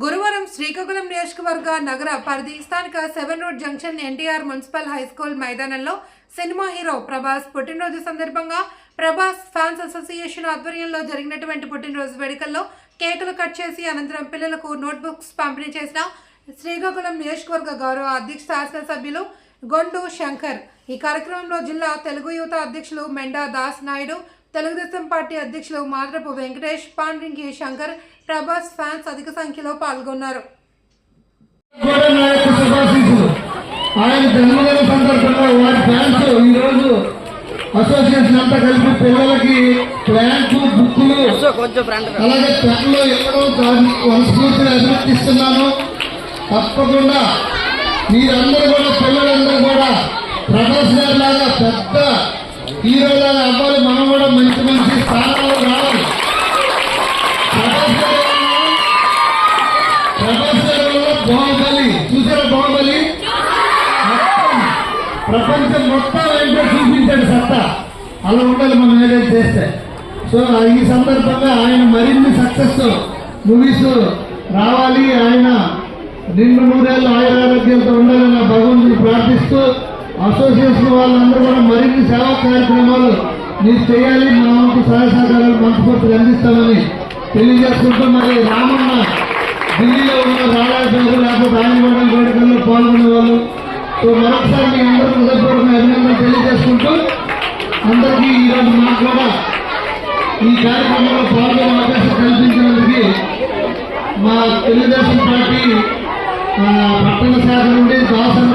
గురువారం శ్రీకాకుళం నియోజకవర్గ నగర పరిధి స్థానిక seven road junction NTR municipal high school మైదానంలో సినిమా హీరో ప్రభాస్ పుట్టినరోజు సందర్భంగా ప్రభాస్ ఫ్యాన్స్ అసోసియేషన్ ఆధ్వర్యంలో జరిగినటువంటి పుట్టినరోజు వేడుకల్లో కేకులు కట్ చేసి అనంతరం పిల్లలకు నోట్బుక్స్ పంపిణీ చేసిన శ్రీకాకుళం నియోజకవర్గ గౌరవ అధ్యక్ష శాసనసభ్యులు గొండు శంకర్. ఈ కార్యక్రమంలో జిల్లా తెలుగు యువత అధ్యక్షులు మెండా దాస్ నాయుడు తెలుగుదేశం పార్టీ అధ్యక్షులు మాద్రపు వెంకటేష్ పాండ్రింగి శంకర్ ప్రభాస్ ఫ్యాన్స్ అధిక సంఖ్యలో పాల్గొన్నారు. ఆయన జన్మదిన సందర్భంగా వారి ఫ్యాన్స్ ఈ అసోసియేషన్ అంతా కలిపి పిల్లలకి ప్లాంట్లు బుక్కులు అలాగే పెన్లు ఎక్కడో దాన్ని అభివృద్ధిస్తున్నాను తప్పకుండా మీరందరూ కూడా పిల్లలందరూ కూడా ప్రభాస్ గారి లాగా పెద్ద హీరోలాగా అవ్వాలి ప్రపంచం మొత్తం ఏంటో చూపించాడు సత్తా. అలా ఉండాలి మనం ఏదైతే చేస్తే. సో ఈ సందర్భంగా ఆయన మరిన్ని సక్సెస్ మూవీస్ రావాలి. ఆయన నిండు నూరేళ్ళు ఆయురారోగ్యంతో ఉండాలని నా భగవంతుని ప్రార్థిస్తూ అసోసియేషన్ వాళ్ళందరూ కూడా మరిన్ని సేవా కార్యక్రమాలు మీరు చేయాలి. మా వంతు సహాయ సహకారాలు మనస్ఫూర్తిగా అందిస్తామని తెలియజేసుకుంటూ మరి రామన్న ఢిల్లీలో ఉన్న రాళాజోగు సో మరొకసారి మీ అందరూ హృదయపూర్వక అభినందనలు తెలియజేసుకుంటూ అందరికీ ఈరోజు మాకు కూడా ఈ కార్యక్రమంలో పాల్గొనే అవకాశం కల్పించినందుకు మా తెలుగుదేశం పార్టీ పట్టణ శాఖ నుండి దాసన